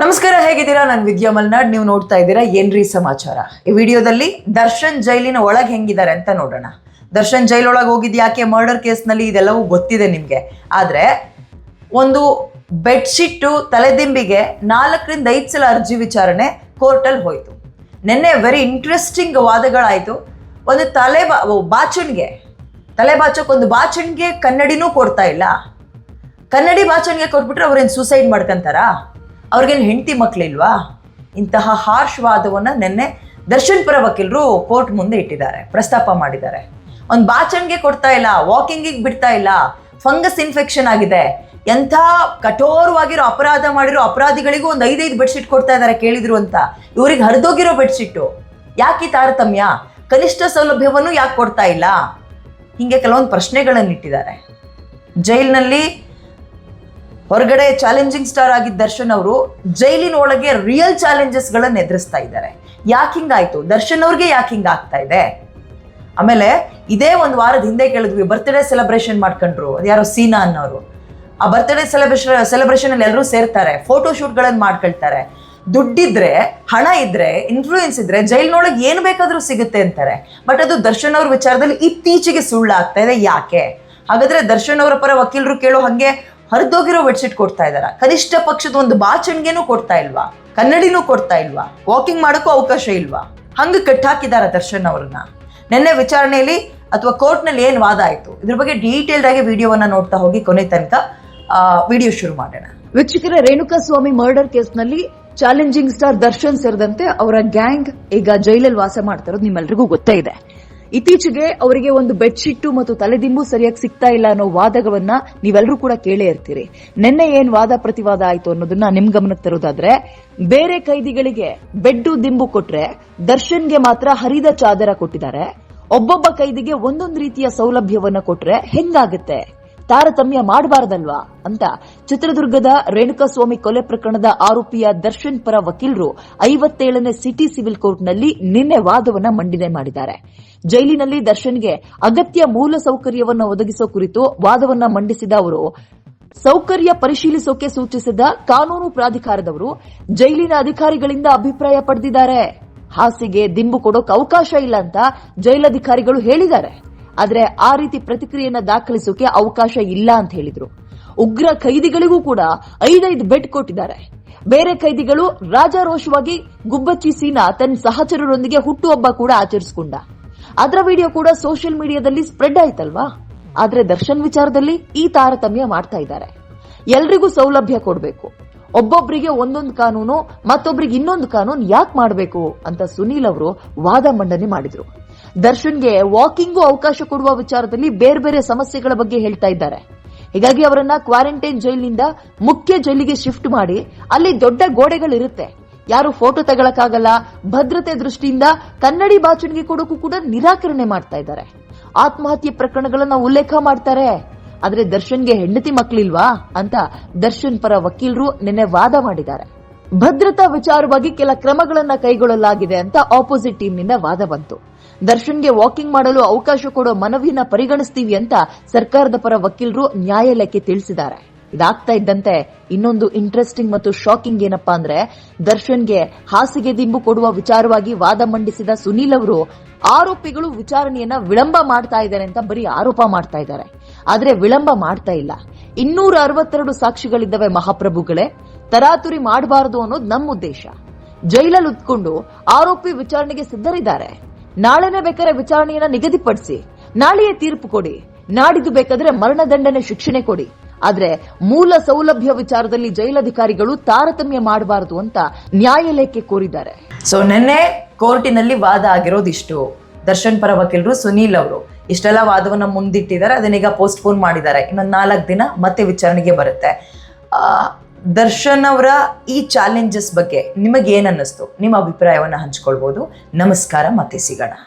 ನಮಸ್ಕಾರ, ಹೇಗಿದ್ದೀರಾ? ನಾನು ವಿದ್ಯಾ ಮಲ್ನಾಡ್. ನೀವು ನೋಡ್ತಾ ಇದ್ದೀರಾ ಏನ್ರಿ ಸಮಾಚಾರ. ಈ ವಿಡಿಯೋದಲ್ಲಿ ದರ್ಶನ್ ಜೈಲಿನ ಒಳಗೆ ಹೆಂಗಿದ್ದಾರೆ ಅಂತ ನೋಡೋಣ. ದರ್ಶನ್ ಜೈಲೊಳಗೆ ಹೋಗಿದ್ದು ಯಾಕೆ ಮರ್ಡರ್ ಕೇಸ್ನಲ್ಲಿ ಇದೆಲ್ಲವೂ ಗೊತ್ತಿದೆ ನಿಮಗೆ. ಆದರೆ ಒಂದು ಬೆಡ್ಶೀಟು ತಲೆದಿಂಬಿಗೆ ನಾಲ್ಕರಿಂದ ಐದು ಸಲ ಅರ್ಜಿ ವಿಚಾರಣೆ ಕೋರ್ಟಲ್ಲಿ ಹೋಯಿತು. ನಿನ್ನೆ ವೆರಿ ಇಂಟ್ರೆಸ್ಟಿಂಗ್ ವಾದಗಳಾಯಿತು. ಒಂದು ತಲೆ ಬಾ ಬಾಚಣಿಗೆ ತಲೆ ಬಾಚಕ್ಕೆ ಒಂದು ಬಾಚಣಿಗೆ ಕನ್ನಡಿನೂ ಕೊಡ್ತಾ ಇಲ್ಲ. ಕನ್ನಡಿ ಬಾಚಣಿಗೆ ಕೊಟ್ಬಿಟ್ರೆ ಅವ್ರೇನು ಸೂಸೈಡ್ ಮಾಡ್ಕೊಂತಾರಾ? ಅವ್ರಿಗೇನು ಹೆಂಡತಿ ಮಕ್ಕಳಿಲ್ವಾ ಇಂತಹ ಹಾರ್ಶ್ ವಾದವನ್ನು ನಿನ್ನೆ ದರ್ಶನ್ ಪರ ವಕೀಲರು ಕೋರ್ಟ್ ಮುಂದೆ ಇಟ್ಟಿದ್ದಾರೆ, ಪ್ರಸ್ತಾಪ ಮಾಡಿದ್ದಾರೆ. ಒಂದು ಬಾಚಣಿಗೆ ಕೊಡ್ತಾ ಇಲ್ಲ ವಾಕಿಂಗಿಗೆ ಬಿಡ್ತಾ ಇಲ್ಲ ಫಂಗಸ್ ಇನ್ಫೆಕ್ಷನ್ ಆಗಿದೆ. ಎಂಥ ಕಠೋರವಾಗಿರೋ ಅಪರಾಧ ಮಾಡಿರೋ ಅಪರಾಧಿಗಳಿಗೂ ಒಂದು ಐದೈದು ಬೆಡ್ಶೀಟ್ ಕೊಡ್ತಾ ಇದ್ದಾರೆ ಕೇಳಿದ್ರು ಅಂತ. ಇವ್ರಿಗೆ ಹರಿದೋಗಿರೋ ಬೆಡ್ಶೀಟು ಯಾಕೆ ತಾರತಮ್ಯ? ಕನಿಷ್ಠ ಸೌಲಭ್ಯವನ್ನು ಯಾಕೆ ಕೊಡ್ತಾ ಇಲ್ಲ? ಹೀಗೆ ಕೆಲವೊಂದು ಪ್ರಶ್ನೆಗಳನ್ನು ಇಟ್ಟಿದ್ದಾರೆ ಜೈಲಿನಲ್ಲಿ ಹೊರಗಡೆ ಚಾಲೆಂಜಿಂಗ್ ಸ್ಟಾರ್ ಆಗಿದ್ದ ದರ್ಶನ್ ಅವರು ಜೈಲಿನ ಒಳಗೆ ರಿಯಲ್ ಚಾಲೆಂಜಸ್ಗಳನ್ನು ಎದುರಿಸ್ತಾ ಇದ್ದಾರೆ. ಯಾಕೆ ಹಿಂಗಾಯ್ತು? ದರ್ಶನ್ ಅವ್ರಿಗೆ ಯಾಕೆ ಹಿಂಗಾಗ್ತಾ ಇದೆ? ಆಮೇಲೆ ಇದೇ ಒಂದು ವಾರದ ಹಿಂದೆ ಕೇಳಿದ್ವಿ ಬರ್ತ್ಡೇ ಸೆಲೆಬ್ರೇಷನ್ ಮಾಡ್ಕೊಂಡ್ರು. ಯಾರೋ ಸೀನಾ ಅನ್ನೋರು. ಆ ಬರ್ತ್ಡೇ ಸೆಲೆಬ್ರೇಷನ್ ಸೆಲೆಬ್ರೇಷನ್ ಅಲ್ಲಿ ಎಲ್ಲರೂ ಸೇರ್ತಾರೆ ಫೋಟೋ ಶೂಟ್ಗಳನ್ನು ಮಾಡ್ಕೊಳ್ತಾರೆ. ದುಡ್ಡಿದ್ರೆ, ಹಣ ಇದ್ರೆ ಇನ್ಫ್ಲೂಯೆನ್ಸ್ ಇದ್ರೆ ಜೈಲಿನೊಳಗೆ ಏನು ಬೇಕಾದ್ರೂ ಸಿಗುತ್ತೆ ಅಂತಾರೆ. ಬಟ್ ಅದು ದರ್ಶನ್ ಅವ್ರ ವಿಚಾರದಲ್ಲಿ ಇತ್ತೀಚೆಗೆ ಸುಳ್ಳಾಗ್ತಾ ಇದೆ. ಯಾಕೆ? ಹಾಗಾದ್ರೆ ದರ್ಶನ್ ಅವರ ಪರ ವಕೀಲರು ಕೇಳೋ ಹಾಗೆ ಹರಿದೋಗಿರೋ ಬೆಡ್ಶೀಟ್ ಕೊಡ್ತಾ ಇದಾರ ಕನಿಷ್ಠ ಪಕ್ಷದ ಒಂದು ಬಾಚಣಿಗೆನೂ ಕೊಡ್ತಾ ಇಲ್ವಾ? ಕನ್ನಡಿನೂ ಕೊಡ್ತಾ ಇಲ್ವಾ? ವಾಕಿಂಗ್ ಮಾಡೋಕ್ಕೂ ಅವಕಾಶ ಇಲ್ವಾ? ಹಂಗೆ ಕಟ್ಟಾಕಿದಾರ ದರ್ಶನ್ ಅವ್ರನ್ನ? ನಿನ್ನೆ ವಿಚಾರಣೆಯಲ್ಲಿ ಅಥವಾ ಕೋರ್ಟ್ನಲ್ಲಿ ಏನು ವಾದ ಆಯಿತು? ಇದ್ರ ಬಗ್ಗೆ ಡೀಟೇಲ್ಡ್ ಆಗಿ ವಿಡಿಯೋವನ್ನ ನೋಡ್ತಾ ಹೋಗಿ ಕೊನೆ ತನಕ ವಿಡಿಯೋ ಶುರು ಮಾಡೋಣ. ವೀಕ್ಷಕರ ರೇಣುಕಾ ಸ್ವಾಮಿ ಮರ್ಡರ್ ಕೇಸ್ನಲ್ಲಿ ಚಾಲೆಂಜಿಂಗ್ ಸ್ಟಾರ್ ದರ್ಶನ್ ಸೇರಿದಂತೆ ಅವರ ಗ್ಯಾಂಗ್ ಈಗ ಜೈಲಲ್ಲಿ ವಾಸ ಮಾಡ್ತಾ ಇರೋದು ನಿಮ್ಮೆಲ್ರಿಗೂ ಗೊತ್ತೇ ಇದೆ. ಇತ್ತೀಚೆಗೆ ಅವರಿಗೆ ಒಂದು ಬೆಡ್ಶೀಟ್ ಮತ್ತು ತಲೆದಿಂಬು ಸರಿಯಾಗಿ ಸಿಗ್ತಾ ಇಲ್ಲ ಅನ್ನೋ ವಾದಗಳನ್ನ ನೀವೆಲ್ಲರೂ ಕೂಡ ಕೇಳೇ ಇರ್ತೀರಿ. ನಿನ್ನೆ ಏನ್ ವಾದ ಪ್ರತಿವಾದ ಆಯ್ತು ಅನ್ನೋದನ್ನ ನಿಮ್ ಗಮನಕ್ಕೆ ತರೋದಾದ್ರೆ, ಬೇರೆ ಕೈದಿಗಳಿಗೆ ಬೆಡ್ಡು ದಿಂಬು ಕೊಟ್ರೆ ದರ್ಶನ್ಗೆ ಮಾತ್ರ ಹರಿದ ಚಾದರ ಕೊಟ್ಟಿದ್ದಾರೆ. ಒಬ್ಬೊಬ್ಬ ಕೈದಿಗೆ ಒಂದೊಂದು ರೀತಿಯ ಸೌಲಭ್ಯವನ್ನ ಕೊಟ್ರೆ ಹೆಂಗಾಗುತ್ತೆ? ತಾರತಮ್ಯ ಮಾಡಬಾರದಲ್ವಾ ಅಂತ ಚಿತ್ರದುರ್ಗದ ರೇಣುಕಾಸ್ವಾಮಿ ಕೊಲೆ ಪ್ರಕರಣದ ಆರೋಪಿಯ ದರ್ಶನ್ ಪರ ವಕೀಲರು ಐವತ್ತೇಳನೇ ಸಿಟಿ ಸಿವಿಲ್ ಕೋರ್ಟ್ನಲ್ಲಿ ನಿನ್ನೆ ವಾದವನ್ನು ಮಂಡನೆ ಮಾಡಿದ್ದಾರೆ. ಜೈಲಿನಲ್ಲಿ ದರ್ಶನ್ಗೆ ಅಗತ್ಯ ಮೂಲ ಸೌಕರ್ಯವನ್ನು ಒದಗಿಸುವ ಕುರಿತು ವಾದವನ್ನ ಮಂಡಿಸಿದ ಅವರು, ಸೌಕರ್ಯ ಪರಿಶೀಲಿಸೋಕೆ ಸೂಚಿಸಿದ ಕಾನೂನು ಪ್ರಾಧಿಕಾರದವರು ಜೈಲಿನ ಅಧಿಕಾರಿಗಳಿಂದ ಅಭಿಪ್ರಾಯ ಪಡೆದಿದ್ದಾರೆ. ಹಾಸಿಗೆ, ದಿಂಬು ಕೊಡೋಕೆ ಅವಕಾಶ ಇಲ್ಲ ಅಂತ ಜೈಲಧಿಕಾರಿಗಳು ಹೇಳಿದ್ದಾರೆ. ಆದ್ರೆ ಆ ರೀತಿ ಪ್ರತಿಕ್ರಿಯೆಯನ್ನ ದಾಖಲಿಸೋಕೆ ಅವಕಾಶ ಇಲ್ಲ ಅಂತ ಹೇಳಿದ್ರು. ಉಗ್ರ ಖೈದಿಗಳಿಗೂ ಕೂಡ ಐದೈದು ಬೆಡ್ ಕೊಟ್ಟಿದ್ದಾರೆ. ಬೇರೆ ಖೈದಿಗಳು ರಾಜಾರೋಷವಾಗಿ ಗುಬ್ಬಚ್ಚಿ ಸೀನಾ ತನ್ನ ಸಹಚರರೊಂದಿಗೆ ಹುಟ್ಟುಹಬ್ಬ ಕೂಡ ಆಚರಿಸಿಕೊಂಡ. ಅದರ ವಿಡಿಯೋ ಕೂಡ ಸೋಷಿಯಲ್ ಮೀಡಿಯಾದಲ್ಲಿ ಸ್ಪ್ರೆಡ್ ಆಯ್ತಲ್ವಾ? ಆದ್ರೆ ದರ್ಶನ್ ವಿಚಾರದಲ್ಲಿ ಈ ತಾರತಮ್ಯ ಮಾಡ್ತಾ ಇದ್ದಾರೆ. ಎಲ್ರಿಗೂ ಸೌಲಭ್ಯ ಕೊಡಬೇಕು. ಒಬ್ಬೊಬ್ಬರಿಗೆ ಒಂದೊಂದು ಕಾನೂನು ಮತ್ತೊಬ್ಬರಿಗೆ ಇನ್ನೊಂದು ಕಾನೂನು ಯಾಕೆ ಮಾಡಬೇಕು ಅಂತ ಸುನೀಲ್ ಅವರು ವಾದ ಮಂಡನೆ ಮಾಡಿದ್ರು. ದರ್ಶನ್ಗೆ ವಾಕಿಂಗು ಅವಕಾಶ ಕೊಡುವ ವಿಚಾರದಲ್ಲಿ ಬೇರೆ ಬೇರೆ ಸಮಸ್ಯೆಗಳ ಬಗ್ಗೆ ಹೇಳ್ತಾ ಇದ್ದಾರೆ. ಹೀಗಾಗಿ ಅವರನ್ನ ಕ್ವಾರಂಟೈನ್ ಜೈಲಿನಿಂದ ಮುಖ್ಯ ಜೈಲಿಗೆ ಶಿಫ್ಟ್ ಮಾಡಿ ಅಲ್ಲಿ ದೊಡ್ಡ ಗೋಡೆಗಳಿರುತ್ತೆ. ಯಾರು ಫೋಟೋ ತಗೊಳಕ್ಕಾಗಲ್ಲ, ಭದ್ರತೆ ದೃಷ್ಟಿಯಿಂದ ಕನ್ನಡಿ ಬಾಚಣಿಗೆ ಕೊಡೋಕ್ಕೂ ಕೂಡ ನಿರಾಕರಣೆ ಮಾಡ್ತಾ ಇದ್ದಾರೆ. ಆತ್ಮಹತ್ಯೆ ಪ್ರಕರಣಗಳನ್ನ ಉಲ್ಲೇಖ ಮಾಡ್ತಾರೆ. ಆದ್ರೆ ದರ್ಶನ್ಗೆ ಹೆಂಡತಿ ಮಕ್ಕಳಿಲ್ವಾ ಅಂತ ದರ್ಶನ್ ಪರ ವಕೀಲರು ನಿನ್ನೆ ವಾದ ಮಾಡಿದ್ದಾರೆ. ಭದ್ರತಾ ವಿಚಾರವಾಗಿ ಕೆಲ ಕ್ರಮಗಳನ್ನ ಕೈಗೊಳ್ಳಲಾಗಿದೆ ಅಂತ ಆಪೋಸಿಟ್ ಟೀಮ್ನಿಂದ ವಾದ ಬಂತು. ದರ್ಶನ್ಗೆ ವಾಕಿಂಗ್ ಮಾಡಲು ಅವಕಾಶ ಕೊಡೋ ಮನವಿಯನ್ನ ಪರಿಗಣಿಸ್ತೀವಿ ಅಂತ ಸರ್ಕಾರದ ಪರ ವಕೀಲರು ನ್ಯಾಯಾಲಯಕ್ಕೆ ತಿಳಿಸಿದ್ದಾರೆ. ಇದಾಗ್ತಾ ಇದ್ದಂತೆ ಇನ್ನೊಂದು ಇಂಟ್ರೆಸ್ಟಿಂಗ್ ಮತ್ತು ಶಾಕಿಂಗ್ ಏನಪ್ಪಾ ಅಂದ್ರೆ ದರ್ಶನ್ಗೆ ಹಾಸಿಗೆ ದಿಂಬು ಕೊಡುವ ವಿಚಾರವಾಗಿ ವಾದ ಮಂಡಿಸಿದ ಸುನೀಲ್ ಅವರು ಆರೋಪಿಗಳು ವಿಚಾರಣೆಯನ್ನ ವಿಳಂಬ ಮಾಡ್ತಾ ಇದ್ದಾರೆ ಅಂತ ಬರೀ ಆರೋಪ ಮಾಡ್ತಾ ಇದ್ದಾರೆ. ಆದ್ರೆ ವಿಳಂಬ ಮಾಡ್ತಾ ಇಲ್ಲ. ಇನ್ನೂರ ಅರವತ್ತೆರಡು ಸಾಕ್ಷಿಗಳಿದ್ದಾವೆ ಮಹಾಪ್ರಭುಗಳೇ. ತರಾತುರಿ ಮಾಡಬಾರದು ಅನ್ನೋದು ನಮ್ಮ ಉದ್ದೇಶ. ಜೈಲಲ್ಲಿ ಉತ್ಕೊಂಡು ಆರೋಪಿ ವಿಚಾರಣೆಗೆ ಸಿದ್ಧರಿದ್ದಾರೆ. ನಾಳೆನೇ ಬೇಕಾದ್ರೆ ವಿಚಾರಣೆಯನ್ನ ನಿಗದಿಪಡಿಸಿ, ನಾಳೆಯೇ ತೀರ್ಪು ಕೊಡಿ. ನಾಡಿದ್ದು ಬೇಕಾದ್ರೆ ಮರಣದಂಡನೆ ಶಿಕ್ಷಣೆ ಕೊಡಿ. ಆದ್ರೆ ಮೂಲ ಸೌಲಭ್ಯ ವಿಚಾರದಲ್ಲಿ ಜೈಲಧಿಕಾರಿಗಳು ತಾರತಮ್ಯ ಮಾಡಬಾರದು ಅಂತ ನ್ಯಾಯಾಲಯಕ್ಕೆ ಕೋರಿದ್ದಾರೆ. ಸೊ ನಿನ್ನೆ ಕೋರ್ಟಿನಲ್ಲಿ ವಾದ ಆಗಿರೋದಿಷ್ಟು ದರ್ಶನ್ ಪರ ವಕೀಲರು ಸುನೀಲ್ ಅವರು. ಇಷ್ಟೆಲ್ಲ ವಾದವನ್ನ ಮುಂದಿಟ್ಟಿದ್ದಾರೆ, ಅದನ್ನೀಗ ಪೋಸ್ಟ್ಪೋನ್ ಮಾಡಿದ್ದಾರೆ. ಇನ್ನೊಂದು ನಾಲ್ಕು ದಿನ ಮತ್ತೆ ವಿಚಾರಣೆಗೆ ಬರುತ್ತೆ. ದರ್ಶನ್ ಅವರ ಈ ಚಾಲೆಂಜಸ್ ಬಗ್ಗೆ ನಿಮಗೆ ಏನು ಅನ್ನಿಸ್ತು? ನಿಮ್ಮ ಅಭಿಪ್ರಾಯವನ್ನು ಹಂಚ್ಕೊಳ್ಬೋದು. ನಮಸ್ಕಾರ ಮತ್ತೆ ಸಿಗೋಣ.